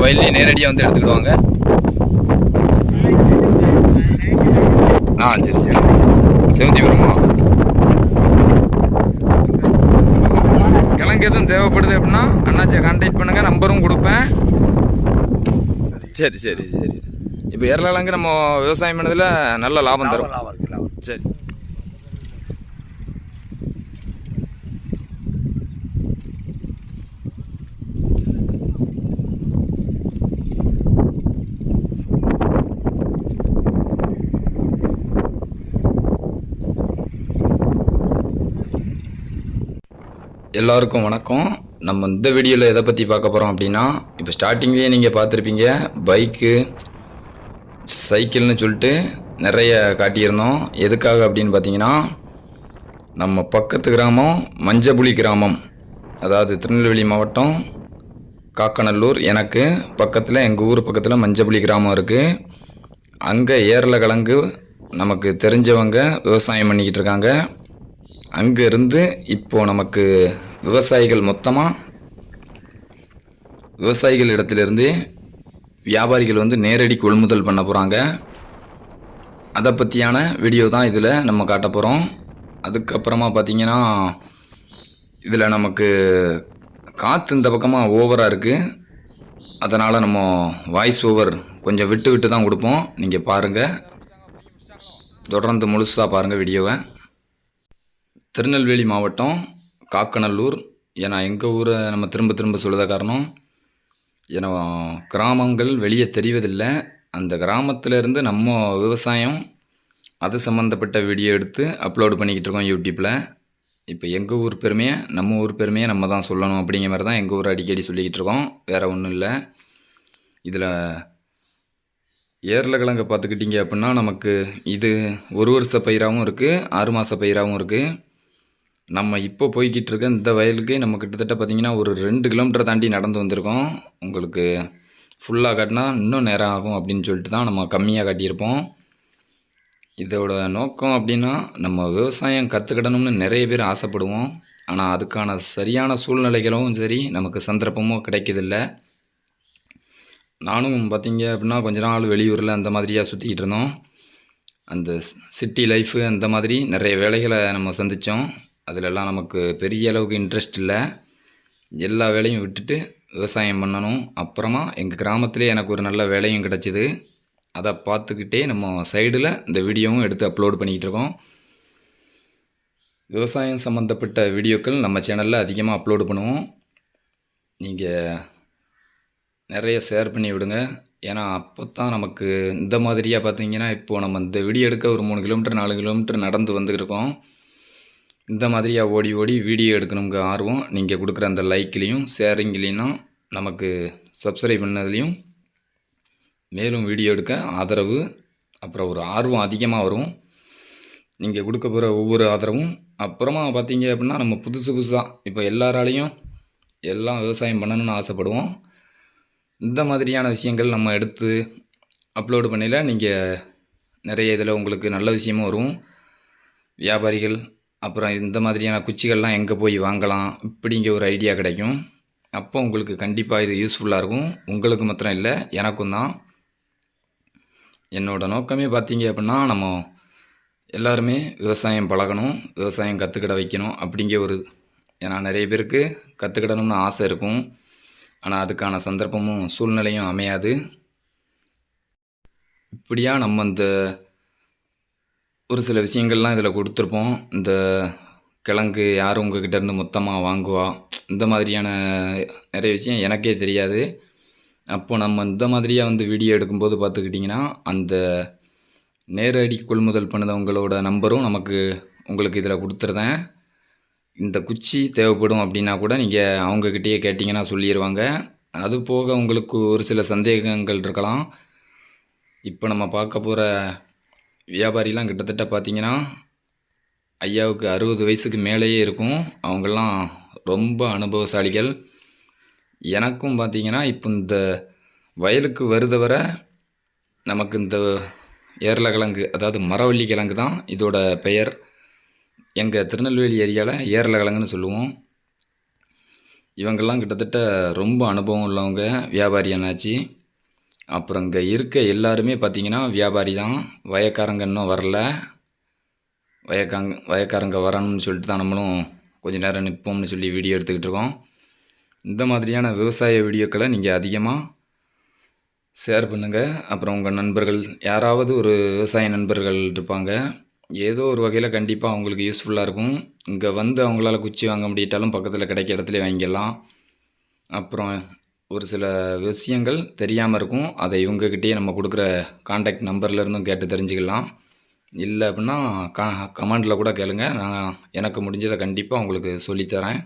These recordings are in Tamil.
அவங்க வயல்லையே நேரடியாக வந்து எடுத்துக்கிடுவாங்க? ஆ சரி சரி. சிவந்திபுரமா கிழங்கு எதுவும் தேவைப்படுது அப்படின்னா அண்ணாச்சியை கான்டாக்ட் பண்ணுங்கள் நம்பரும் கொடுப்பேன். சரி சரி சரி. இப்போ ஏரலாங்க நம்ம விவசாயம் பண்ணதில் நல்ல லாபம் தரும். சரி. எல்லாருக்கும் வணக்கம். நம்ம இந்த வீடியோவில் எதை பற்றி பார்க்க போகிறோம் அப்படின்னா இப்போ ஸ்டார்டிங்லேயே நீங்கள் பார்த்துருப்பீங்க பைக்கு சைக்கிள்னு சொல்லிட்டு நிறைய காட்டியிருந்தோம். எதுக்காக அப்படின்னு பார்த்தீங்கன்னா நம்ம பக்கத்து கிராமம் மஞ்சபுளி கிராமம். அதாவது திருநெல்வேலி மாவட்டம் காக்கநல்லூர். எனக்கு பக்கத்தில் எங்கள் ஊர் பக்கத்தில் மஞ்சபுளி கிராமம் இருக்குது அங்கே ஏரில் கிழங்கு நமக்கு தெரிஞ்சவங்க விவசாயம் பண்ணிக்கிட்டு இருக்காங்க. அங்கேருந்து இப்போது நமக்கு விவசாயிகள் மொத்தமாக விவசாயிகள் இடத்துலேருந்து வியாபாரிகள் வந்து நேரடி கொள்முதல் பண்ண போகிறாங்க அதை பற்றியான வீடியோ தான் இதில் நம்ம காட்ட போகிறோம் அதுக்கப்புறமா பார்த்தீங்கன்னா இதில் நமக்கு காற்று இந்த பக்கமாக ஓவராக இருக்குது அதனால் நம்ம வாய்ஸ் ஓவர் கொஞ்சம் விட்டு விட்டு தான் கொடுப்போம். நீங்கள் பாருங்கள் தொடர்ந்து முழுசாக பாருங்கள் வீடியோவை திருநெல்வேலி மாவட்டம் காக்கநல்லூர். ஏன்னா எங்கள் ஊரை நம்ம திரும்ப திரும்ப சொல்லுத காரணம் ஏன்னா கிராமங்கள் வெளியே தெரிவதில்லை. அந்த கிராமத்திலேருந்து நம்ம விவசாயம் அது சம்மந்தப்பட்ட வீடியோ எடுத்து அப்லோடு பண்ணிக்கிட்டு இருக்கோம் யூடியூப்பில் இப்போ எங்கள் ஊர் பெருமையை நம்ம ஊர் பெருமையை நம்ம தான் சொல்லணும் அப்படிங்கிற மாதிரி தான் எங்கள் ஊர் அடிக்கடி சொல்லிக்கிட்டு இருக்கோம். வேறு ஒன்றும் இல்லை. இதில் ஏரில் பார்த்துக்கிட்டிங்க அப்படின்னா நமக்கு இது ஒரு வருஷ பயிராகவும் இருக்குது ஆறு மாத பயிராகவும் இருக்குது நம்ம இப்போ போய்கிட்டு இருக்க இந்த வயலுக்கு நம்ம கிட்டத்தட்ட பார்த்திங்கன்னா ஒரு ரெண்டு கிலோமீட்டர் தாண்டி நடந்து வந்திருக்கோம். உங்களுக்கு ஃபுல்லாக காட்டினா இன்னும் நேரம் ஆகும் அப்படின்னு சொல்லிட்டு தான் நம்ம கம்மியாக காட்டியிருப்போம். இதோட நோக்கம் அப்படின்னா நம்ம விவசாயம் கற்றுக்கிடணும்னு நிறைய பேர் ஆசைப்படுவோம். ஆனால் அதுக்கான சரியான சூழ்நிலைகளும் சரி நமக்கு சந்தர்ப்பமும் கிடைக்கிதில்ல. நானும் பார்த்தீங்க அப்படின்னா கொஞ்ச நாள் வெளியூரில் அந்த மாதிரியாக சுற்றிக்கிட்டு இருந்தோம். அந்த சிட்டி லைஃபு அந்த மாதிரி நிறைய வேலைகளை நம்ம சந்தித்தோம் அதிலெல்லாம் நமக்கு பெரிய அளவுக்கு இன்ட்ரெஸ்ட் இல்லை. எல்லா வேலையும் விட்டுட்டு விவசாயம் பண்ணணும். அப்புறமா எங்கள் கிராமத்துலேயே எனக்கு ஒரு நல்ல வேலையும் கிடச்சிது. அதை பார்த்துக்கிட்டே நம்ம சைடில் இந்த வீடியோவும் எடுத்து அப்லோட் பண்ணிக்கிட்டு இருக்கோம். விவசாயம் சம்மந்தப்பட்ட வீடியோக்கள் நம்ம சேனலில் அதிகமாக அப்லோடு பண்ணுவோம். நீங்கள் நிறைய ஷேர் பண்ணி விடுங்க. ஏன்னா அப்போ தான் நமக்கு இந்த மாதிரியாக பார்த்தீங்கன்னா இப்போது நம்ம இந்த வீடியோ எடுக்க ஒரு மூணு கிலோமீட்டர் நாலு கிலோமீட்டர் நடந்து வந்துருக்கோம் இந்த மாதிரியாக ஓடி ஓடி வீடியோ எடுக்கணுங்க ஆர்வம். நீங்கள் கொடுக்குற அந்த லைக்லேயும் ஷேரிங்லேயும் தான் நமக்கு சப்ஸ்கிரைப் பண்ணதுலேயும் மேலும் வீடியோ எடுக்க ஆதரவு அப்புறம் ஒரு ஆர்வம் அதிகமாக வரும். நீங்கள் கொடுக்க போகிற ஒவ்வொரு ஆதரவும் அப்புறமா பார்த்தீங்க அப்படின்னா நம்ம புதுசு புதுசாக இப்போ எல்லாராலையும் எல்லாம் விவசாயம் பண்ணணும்னு ஆசைப்படுவோம். இந்த மாதிரியான விஷயங்கள் நம்ம எடுத்து அப்லோடு பண்ணியில் நீங்கள் நிறைய இதில் உங்களுக்கு நல்ல விஷயமும் வரும். வியாபாரிகள் அப்புறம் இந்த மாதிரியான குச்சிகள்லாம் எங்கே போய் வாங்கலாம் இப்படிங்க ஒரு ஐடியா கிடைக்கும். அப்போ உங்களுக்கு கண்டிப்பாக இது யூஸ்ஃபுல்லாக இருக்கும். உங்களுக்கு மாத்திரம் இல்லை எனக்கும் தான். என்னோடய நோக்கமே பார்த்தீங்க அப்படின்னா நம்ம எல்லாருமே விவசாயம் பழகணும் விவசாயம் கற்றுக்கிட வைக்கணும் அப்படிங்கிற ஒரு ஏன்னா நிறைய பேருக்கு கற்றுக்கிடணும்னு ஆசை இருக்கும். ஆனால் அதுக்கான சந்தர்ப்பமும் சூழ்நிலையும் அமையாது. இப்படியா நம்ம இந்த ஒரு சில விஷயங்கள்லாம் இதில் கொடுத்துருப்போம். இந்த கிழங்கு யார் உங்ககிட்ட இருந்து மொத்தமாக வாங்குவா? இந்த மாதிரியான நிறைய விஷயம் எனக்கே தெரியாது. அப்போ நம்ம இந்த மாதிரியாக வந்து வீடியோ எடுக்கும்போது பார்த்துக்கிட்டிங்கன்னா அந்த நேரடி கொள்முதல் பண்ணதவங்களோட நம்பரும் நமக்கு உங்களுக்கு இதில் கொடுத்துருந்தேன். இந்த குச்சி தேவைப்படும் அப்படின்னா கூட நீங்கள் அவங்கக்கிட்டேயே கேட்டிங்கன்னா சொல்லிடுவாங்க அது போக உங்களுக்கு ஒரு சில சந்தேகங்கள் இருக்கலாம். இப்போ நம்ம பார்க்க போகிற வியாபாரிலாம் கிட்டத்தட்ட பார்த்தீங்கன்னா ஐயாவுக்கு அறுபது வயசுக்கு மேலேயே இருக்கும். அவங்கெல்லாம் ரொம்ப அனுபவசாலிகள். எனக்கும் பார்த்தீங்கன்னா இப்போ இந்த வயலுக்கு வருத வர நமக்கு இந்த ஏர்லக்கிழங்கு அதாவது மரவள்ளி கிழங்கு தான் இதோட பெயர். எங்கள் திருநெல்வேலி ஏரியாவில் ஏர்லக்கிழங்குன்னு சொல்லுவோம். இவங்கெல்லாம் கிட்டத்தட்ட ரொம்ப அனுபவம் உள்ளவங்க வியாபாரி அண்ணாச்சி. அப்புறம் இங்கே இருக்க எல்லாருமே பார்த்தீங்கன்னா வியாபாரி தான். வயக்காரங்க இன்னும் வரல. வயக்காங்க வயக்காரங்க வரணும்னு சொல்லிட்டு தான் நம்மளும் கொஞ்ச நேரம் நிற்போம்னு சொல்லி வீடியோ எடுத்துக்கிட்டு இருக்கோம். இந்த மாதிரியான விவசாய வீடியோக்களை நீங்கள் அதிகமாக ஷேர் பண்ணுங்கள் அப்புறம் உங்கள் நண்பர்கள் யாராவது ஒரு விவசாய நண்பர்கள் இருப்பாங்க. ஏதோ ஒரு வகையில் கண்டிப்பாக அவங்களுக்கு யூஸ்ஃபுல்லாக இருக்கும். இங்கே வந்து அவங்களால குச்சி வாங்க முடியிட்டாலும் பக்கத்தில் கிடைக்க இடத்துல வாங்கிடலாம். அப்புறம் ஒரு சில விஷயங்கள் தெரியாமல் இருக்கும். அதை இவங்கக்கிட்டேயே நம்ம கொடுக்குற காண்டாக்ட் நம்பர்லேருந்தும் கேட்டு தெரிஞ்சுக்கலாம். இல்லை அப்படின்னா கா கமெண்டில் கூட கேளுங்க. நான் எனக்கு முடிஞ்சதை கண்டிப்பாக உங்களுக்கு சொல்லித்தரேன்.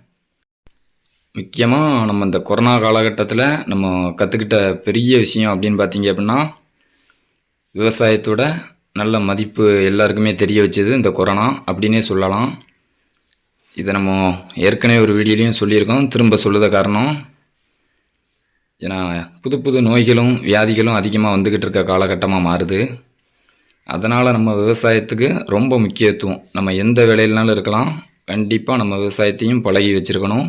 முக்கியமாக நம்ம இந்த கொரோனா காலகட்டத்தில் நம்ம கற்றுக்கிட்ட பெரிய விஷயம் அப்படின்னு பார்த்தீங்க அப்படின்னா விவசாயத்தோட நல்ல மதிப்பு எல்லாருக்குமே தெரிய வச்சது இந்த கொரோனா அப்படின்னே சொல்லலாம். இதை நம்ம ஏற்கனவே ஒரு வீடியோலையும் சொல்லியிருக்கோம். திரும்ப சொல்லுத காரணம் ஏன்னா புது புது நோய்களும் வியாதிகளும் அதிகமாக வந்துக்கிட்டு இருக்க காலகட்டமாக மாறுது. அதனால் நம்ம விவசாயத்துக்கு ரொம்ப முக்கியத்துவம். நம்ம எந்த வேலையிலனாலும் இருக்கலாம். கண்டிப்பாக நம்ம விவசாயத்தையும் பழகி வச்சுருக்கணும்.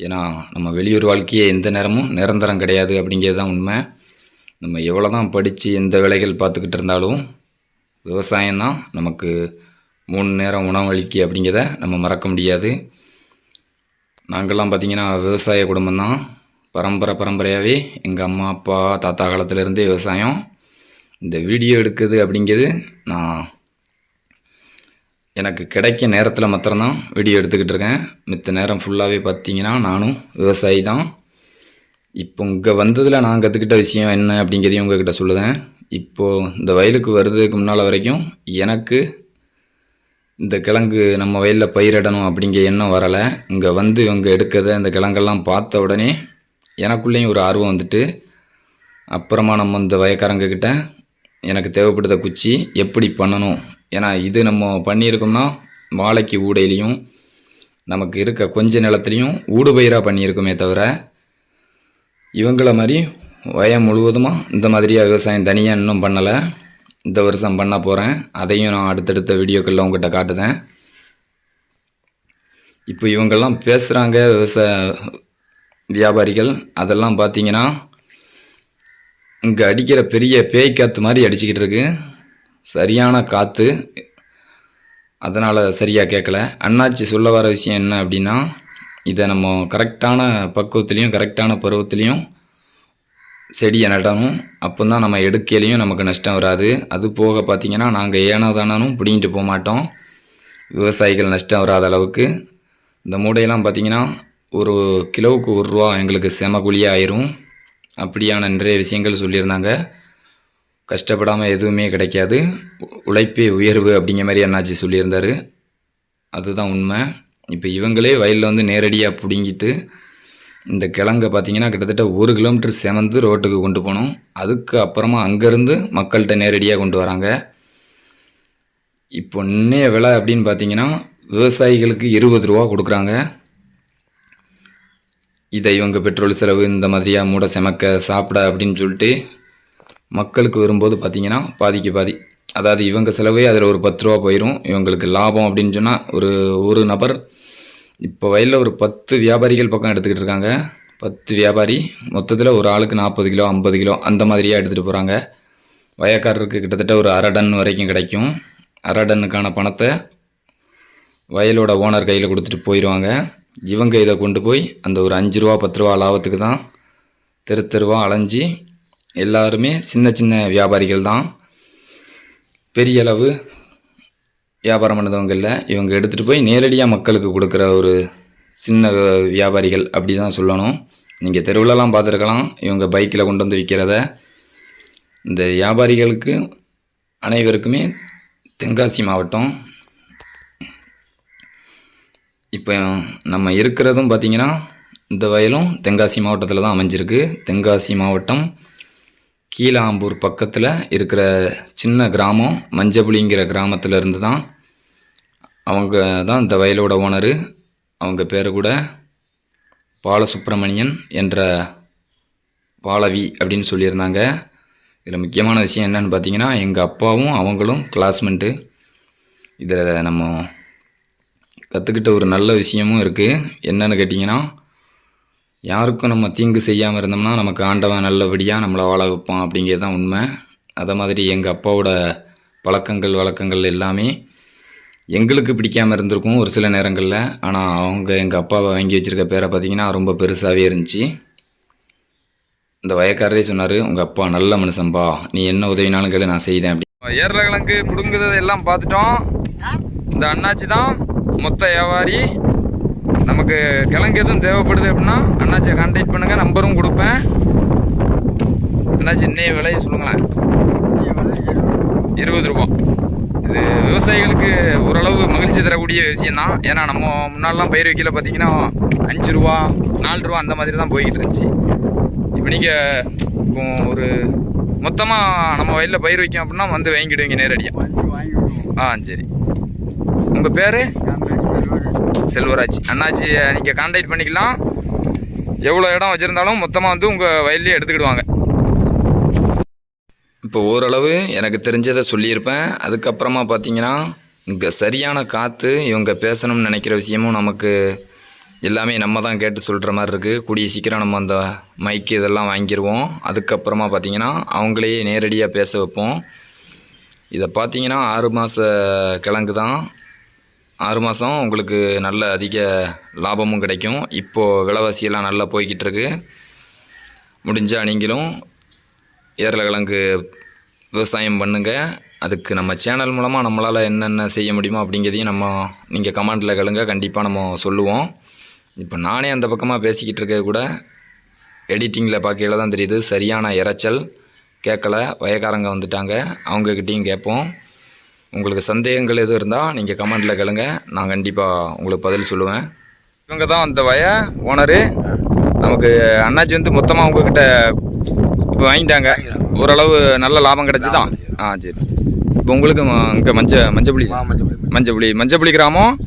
ஏன்னா நம்ம வெளியூர் வாழ்க்கையே எந்த நேரமும் நிரந்தரம் கிடையாது அப்படிங்கிறது தான் உண்மை. நம்ம எவ்வளோ தான் படித்து எந்த வேலைகள் பார்த்துக்கிட்டு இருந்தாலும் விவசாயம்தான் நமக்கு மூணு நேரம் உணவளிக்கு அப்படிங்கிறத நம்ம மறக்க முடியாது. நாங்கள்லாம் பார்த்திங்கன்னா விவசாய குடும்பம்தான். பரம்பரை பரம்பரையாகவே எங்கள் அம்மா அப்பா தாத்தா காலத்துலேருந்தே விவசாயம். இந்த வீடியோ எடுக்குது அப்படிங்கிறது நான் எனக்கு கிடைக்க நேரத்தில் மாத்திரம்தான் வீடியோ எடுத்துக்கிட்டு இருக்கேன். மித்த நேரம் ஃபுல்லாகவே பார்த்தீங்கன்னா நானும் விவசாயி தான். இப்போ இங்கே வந்ததில் நான் கற்றுக்கிட்ட விஷயம் என்ன அப்படிங்கிறதையும் உங்ககிட்ட சொல்லுதேன். இப்போது இந்த வயலுக்கு வர்றதுக்கு முன்னால் வரைக்கும் எனக்கு இந்த கிழங்கு நம்ம வயலில் பயிரிடணும் அப்படிங்கிற எண்ணம் வரலை. இங்கே வந்து இவங்க எடுக்கிறத இந்த கிழங்கெல்லாம் பார்த்த உடனே எனக்குள்ளேயும் ஒரு ஆர்வம் வந்துட்டு அப்புறமா நம்ம இந்த வயக்காரங்கக்கிட்ட எனக்கு தேவைப்படுத குச்சி எப்படி பண்ணணும்? ஏன்னா இது நம்ம பண்ணியிருக்கோம்னா வாழைக்கு ஊடையிலையும் நமக்கு இருக்க கொஞ்ச நிலத்துலையும் ஊடுபயிராக பண்ணியிருக்கோமே தவிர இவங்கள மாதிரி வயம் முழுவதுமாக இந்த மாதிரியாக விவசாயம் தனியாக இன்னும் பண்ணலை. இந்த வருஷம் பண்ண போகிறேன் அதையும் நான் அடுத்தடுத்த வீடியோக்களில் உங்கள்கிட்ட காட்டுதேன். இப்போ இவங்கெல்லாம் பேசுகிறாங்க விவசாய வியாபாரிகள் அதெல்லாம் பார்த்தீங்கன்னா இங்கே அடிக்கிற பெரிய பேய் காற்று மாதிரி அடிச்சுக்கிட்டு இருக்கு. சரியான காற்று அதனால் சரியாக கேட்கல அண்ணாச்சி சொல்ல வர விஷயம் என்ன அப்படின்னா இதை நம்ம கரெக்டான பக்குவத்துலேயும் கரெக்டான பருவத்துலேயும் செடியை நடணும் அப்போ தான் நம்ம எடுக்கையிலையும் நமக்கு நஷ்டம் வராது. அது போக பார்த்திங்கன்னா நாங்கள் ஏனோ தானும் பிடிங்கிட்டு போக மாட்டோம். விவசாயிகள் நஷ்டம் வராத அளவுக்கு. இந்த மூடையெல்லாம் பார்த்திங்கன்னா ஒரு கிலோவுக்கு ஒரு ரூபா எங்களுக்கு செம கூலியாக ஆயிரும். அப்படியான நிறைய விஷயங்கள் சொல்லியிருந்தாங்க. கஷ்டப்படாமல் எதுவுமே கிடைக்காது. உழைப்பே உயர்வு அப்படிங்கிற மாதிரி அண்ணாச்சி சொல்லியிருந்தார். அதுதான் உண்மை. இப்போ இவங்களே வயலில் வந்து நேரடியாக பிடுங்கிட்டு இந்த கிழங்கை பார்த்தீங்கன்னா கிட்டத்தட்ட ஒரு கிலோமீட்டர் செமந்து ரோட்டுக்கு கொண்டு போகணும் அதுக்கு அப்புறமா அங்கேருந்து மக்கள்கிட்ட நேரடியாக கொண்டு வராங்க. இப்போ இன்னைய விலை அப்படின்னு பார்த்தீங்கன்னா விவசாயிகளுக்கு இருபது ரூபா கொடுக்குறாங்க. இதை இவங்க பெட்ரோல் செலவு இந்த மாதிரியாக மூட செமக்க சாப்பிட அப்படின்னு சொல்லிட்டு மக்களுக்கு வரும்போது பார்த்தீங்கன்னா பாதிக்கு பாதி. அதாவது இவங்க செலவே அதில் ஒரு பத்து ரூபா போயிடும் இவங்களுக்கு லாபம் அப்படின்னு சொன்னால் ஒரு ஒரு நபர் இப்போ வயலில் ஒரு பத்து வியாபாரிகள் பக்கம் எடுத்துக்கிட்டு இருக்காங்க. பத்து வியாபாரி மொத்தத்தில் ஒரு ஆளுக்கு நாற்பது கிலோ ஐம்பது கிலோ அந்த மாதிரியாக எடுத்துகிட்டு போகிறாங்க வயக்காரருக்கு கிட்டத்தட்ட ஒரு அரை டன் வரைக்கும் கிடைக்கும். அரை டன்னுக்கான பணத்தை வயலோட ஓனர் கையில் கொடுத்துட்டு போயிடுவாங்க இவங்க இதை கொண்டு போய் அந்த ஒரு அஞ்சு ரூபா பத்து ரூபா லாபத்துக்கு தான் தெரு தெருவா அலைஞ்சி எல்லாருமே சின்ன சின்ன வியாபாரிகள் தான். பெரிய அளவு வியாபாரம் பண்ணதவங்க இல்லை. இவங்க எடுத்துகிட்டு போய் நேரடியாக மக்களுக்கு கொடுக்குற ஒரு சின்ன வியாபாரிகள் அப்படி தான் சொல்லணும். நீங்கள் தெருவுலலாம் பார்த்துருக்கலாம். இவங்க பைக்கில் கொண்டு வந்து விற்கிறத இந்த வியாபாரிகளுக்கு அனைவருக்குமே தென்காசி மாவட்டம் இப்போ நம்ம இருக்கிறதும் பார்த்திங்கன்னா இந்த வயலும் தென்காசி மாவட்டத்தில் தான் அமைஞ்சிருக்கு. தென்காசி மாவட்டம் கீழாம்பூர் பக்கத்தில் இருக்கிற சின்ன கிராமம் மஞ்சபுளிங்கிற கிராமத்தில் இருந்து தான் அவங்க தான் இந்த வயலோட ஓனரு. அவங்க பேர் கூட பாலசுப்ரமணியன் என்ற பாலவி அப்படின்னு சொல்லியிருந்தாங்க. இதில் முக்கியமான விஷயம் என்னன்னு பார்த்தீங்கன்னா எங்கள் அப்பாவும் அவங்களும் கிளாஸ்மெண்ட்டு இதில் நம்ம கற்றுக்கிட்ட ஒரு நல்ல விஷயமும் இருக்குது என்னென்னு கேட்டிங்கன்னா யாருக்கும் நம்ம தீங்கு செய்யாமல் இருந்தோம்னா நமக்கு ஆண்டவன் நல்லபடியாக நம்மளை வாழ வைப்பான் அப்படிங்கிறது தான் உண்மை. அதை மாதிரி எங்கள் அப்பாவோட பழக்கங்கள் வழக்கங்கள் எல்லாமே எங்களுக்கு பிடிக்காமல் இருந்திருக்கும் ஒரு சில நேரங்களில். ஆனால் அவங்க எங்கள் அப்பாவை வாங்கி வச்சுருக்க பேரை பார்த்தீங்கன்னா ரொம்ப பெருசாகவே இருந்துச்சு. இந்த வயக்காரரே சொன்னார் உங்கள் அப்பா நல்ல மனுஷன்பா. நீ என்ன உதவினாலும் கேளு நான் செய்தேன் அப்படி. ஏரலகிழங்கு பிடுங்குறதை எல்லாம் பார்த்துட்டோம். இந்த அண்ணாச்சி தான் மொத்த வியாபாரி நமக்கு கிழங்கு எதுவும் தேவைப்படுது அப்படின்னா அண்ணாச்சியை கான்டாக்ட் பண்ணுங்கள் நம்பரும் கொடுப்பேன். அண்ணாச்சி இன்னைய விலையை சொல்லுங்களேன். இருபது ரூபா. இது விவசாயிகளுக்கு ஓரளவு மகிழ்ச்சி தரக்கூடிய விஷயம்தான். ஏன்னா நம்ம முன்னாடிலாம் பயிர் வைக்கல பார்த்தீங்கன்னா அஞ்சு ரூபா நாலு ரூபா அந்த மாதிரி தான் போய்கிட்டு இருந்துச்சு. இப்போ நீங்கள் இப்போ ஒரு மொத்தமாக நம்ம வயலில் பயிர் வைக்கோம் அப்படின்னா வந்து வாங்கிடுவீங்க நேரடியாக ஆ சரி. உங்கள் பேர்? செல்வராஜ். அண்ணாச்சி நீங்கள் கான்டாக்ட் பண்ணிக்கலாம். எவ்வளோ இடம் வச்சுருந்தாலும் மொத்தமாக வந்து உங்கள் வயல்லையே எடுத்துக்கிடுவாங்க. இப்போ ஓரளவு எனக்கு தெரிஞ்சதை சொல்லியிருப்பேன். அதுக்கப்புறமா பார்த்தீங்கன்னா இங்கே சரியான காற்று இவங்க பேசணும்னு நினைக்கிற விஷயமும் நமக்கு எல்லாமே நம்ம தான் கேட்டு சொல்கிற மாதிரி இருக்குது கூடிய சீக்கிரம் நம்ம அந்த மைக்கு இதெல்லாம் வாங்கிடுவோம் அதுக்கப்புறமா பார்த்தீங்கன்னா அவங்களையே நேரடியாக பேச வைப்போம். இதை பார்த்தீங்கன்னா ஆறு மாத கிழங்கு தான். ஆறு மாதம் உங்களுக்கு நல்ல அதிக லாபமும் கிடைக்கும். இப்போது விலைவாசியெல்லாம் நல்லா போய்கிட்டு இருக்கு. முடிஞ்சால் நீங்களும் ஏரலக்கிழங்கு விவசாயம் பண்ணுங்கள் அதுக்கு நம்ம சேனல் மூலமாக நம்மளால் என்னென்ன செய்ய முடியுமோ அப்படிங்கிறதையும் நம்ம நீங்கள் கமெண்டில் கழுங்க கண்டிப்பாக நம்ம சொல்லுவோம். இப்போ நானே அந்த பக்கமாக பேசிக்கிட்டு இருக்க கூட எடிட்டிங்கில் பார்க்கையில தான் தெரியுது. சரியான இரைச்சல். கேட்கல. வயக்காரங்க வந்துட்டாங்க. அவங்கக்கிட்டேயும் கேட்போம். உங்களுக்கு சந்தேகங்கள் எதுவும் இருந்தால் நீங்கள் கமெண்ட்டில் கேளுங்க. நான் கண்டிப்பாக உங்களுக்கு பதில் சொல்லுவேன். இவங்க தான் அந்த வய ஓனரு. நமக்கு அண்ணாச்சி வந்து மொத்தமாக உங்ககிட்ட இப்போ வாங்கிட்டாங்க. ஓரளவு நல்ல லாபம் கிடச்சிதான் ஆ சரி. இப்போ உங்களுக்கு இங்கே மஞ்ச மஞ்சப்புளி. மஞ்சப்புளி. மஞ்சப்புளி கிராமம்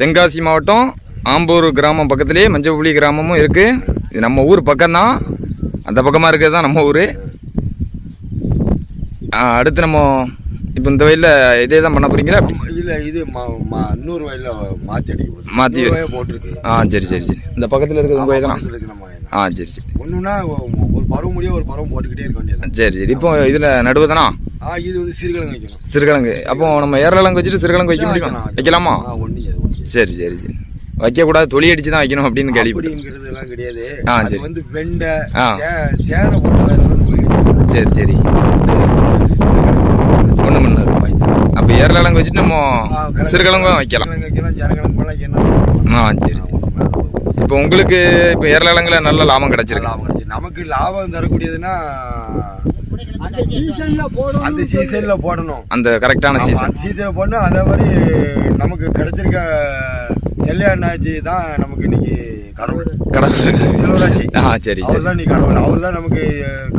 தென்காசி மாவட்டம் ஆம்பூர் கிராமம் பக்கத்துலேயே மஞ்சப்புளி கிராமமும் இருக்குது இது நம்ம ஊர் பக்கம்தான். அந்த பக்கமாக இருக்கிறது தான் நம்ம ஊர். அடுத்து நம்ம இப்போ இந்த வயலில் இதே தான் பண்ண போகிறீங்களா இல்ல இது இன்னொரு வயல்ல மாத்தி அடிக்க வயல் போட்டிருக்கு ஆ சரி சரி சரி. இந்த பக்கத்தில் இருக்கிறது உங்கள் தான். ஆ சரி சரி. ஒண்ணுன்னா ஒ- ஒரு பருவம் முடிய ஒரு பருவம் போட்டுக்கிட்டே இருக்க வேண்டியது சரி சரி. இப்போ இதில் நடுவதானா? ஆ இது வந்து சிறுகிழங்கு வைக்கணும். சிறுகிழங்கு. அப்போ நம்ம ஏரலங்கு வச்சுட்டு சிறுகிழங்கு வைக்க முடியுமா? வைக்கலாம். சரி சரி சரி. வைக்கக்கூடாது தொலி அடிச்சு தான் வைக்கணும் அப்படின்னு கேள்விப்பட்டேன் கிடையாது. ஆ, சரி. வந்து வெண்டை சேரை. சரி சரி ஒன்றும் பண்ணாது அப்போ ஏரலங்கு வச்சுட்டு நம்ம சிறுகிழங்கும் வைக்கலாம். ஆ சரி. இப்போ உங்களுக்கு இப்போ ஏரலங்கில் நல்ல லாபம் கிடைச்சிருக்கு. நமக்கு லாபம் தரக்கூடியதுன்னா அந்த சீசன்ல போடணும். அந்த கரெக்டான சீசன் அந்த சீசன்ல போடணும். அதே மாதிரி நமக்கு கிடைச்சிருக்க செல்லையண்ணாச்சி தான் நமக்கு இன்னைக்கு கடவுள். கடவுள். ஆ சரி அவர் தான் நீ கடவுள். அவர் தான் நமக்கு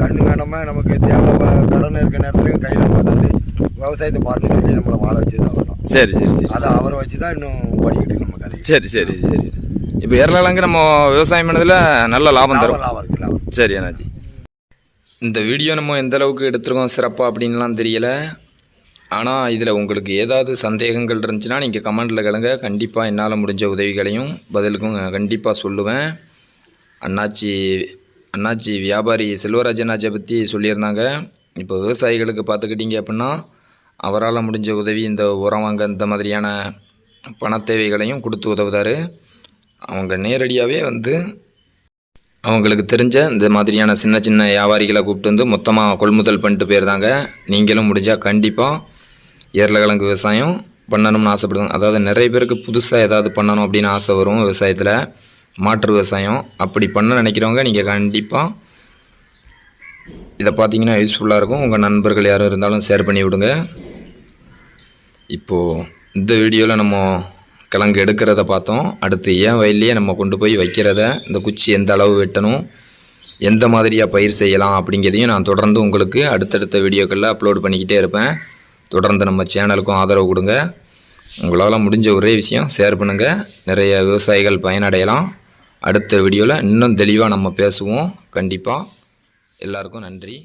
கண்ணு காணாம நமக்கு தேவை கடன் இருக்க நேரத்துலையும் கையில பார்த்துட்டு விவசாயத்தை பாருன்னு சொல்லி நம்மளை வாழ வச்சது அவர் தான் சரி சரி சரி. அதை அவரை வச்சு தான் இன்னும் படிக்கிட்டு இருக்கு நம்ம கதை சரி சரி சரி. இப்போ ஏரலங்கு நம்ம விவசாயம் பண்ணதில் நல்ல லாபம் தரும். லாபம் லாபம் இருக்கு லாபம் சரி அண்ணாஜி இந்த வீடியோ நம்ம எந்த அளவுக்கு எடுத்திருக்கோம் சிறப்பாக அப்படின்லாம் தெரியல. ஆனால் இதில் உங்களுக்கு ஏதாவது சந்தேகங்கள் இருந்துச்சுன்னா நீங்கள் கமெண்டில் கேளுங்க. கண்டிப்பாக என்னால் முடிஞ்ச உதவிகளையும் பதிலுக்கும் கண்டிப்பாக சொல்லுவேன். அண்ணாச்சி அண்ணாச்சி வியாபாரி செல்வராஜ் அண்ணாச்சியை பற்றி சொல்லியிருந்தாங்க. இப்போ விவசாயிகளுக்கு பார்த்துக்கிட்டிங்க அப்படின்னா அவரால் முடிஞ்ச உதவி இந்த உரம் வாங்க இந்த மாதிரியான பண தேவைகளையும் கொடுத்து உதவுதார். அவங்க நேரடியாகவே வந்து அவங்களுக்கு தெரிஞ்ச இந்த மாதிரியான சின்ன சின்ன வியாபாரிகளை கூப்பிட்டு வந்து மொத்தமாக கொள்முதல் பண்ணிட்டு போயிருந்தாங்க. நீங்களும் முடிஞ்சால் கண்டிப்பாக ஏரலக்கிழங்கு விவசாயம் பண்ணணும்னு ஆசைப்படுவாங்க அதாவது நிறைய பேருக்கு புதுசாக ஏதாவது பண்ணணும் அப்படின்னு ஆசை வரும் விவசாயத்தில். மாற்று விவசாயம் அப்படி பண்ண நினைக்கிறவங்க நீங்கள் கண்டிப்பாக இதை பார்த்தீங்கன்னா யூஸ்ஃபுல்லாக இருக்கும். உங்கள் நண்பர்கள் யாரும் இருந்தாலும் ஷேர் பண்ணி விடுங்க. இப்போது இந்த வீடியோவில் நம்ம கிழங்கு எடுக்கிறத பார்த்தோம். அடுத்து ஏன் வயல்லையே நம்ம கொண்டு போய் வைக்கிறத இந்த குச்சி எந்த அளவு வெட்டணும் எந்த மாதிரியாக பயிர் செய்யலாம் அப்படிங்கிறதையும் நான் தொடர்ந்து உங்களுக்கு அடுத்தடுத்த வீடியோக்களில் அப்லோட் பண்ணிக்கிட்டே இருப்பேன். தொடர்ந்து நம்ம சேனலுக்கும் ஆதரவு கொடுங்க. உங்களால் முடிஞ்ச ஒரே விஷயம் ஷேர் பண்ணுங்கள் நிறைய விவசாயிகள் பயனடையலாம். அடுத்த வீடியோவில் இன்னும் தெளிவாக நம்ம பேசுவோம். கண்டிப்பாக எல்லாருக்கும் நன்றி.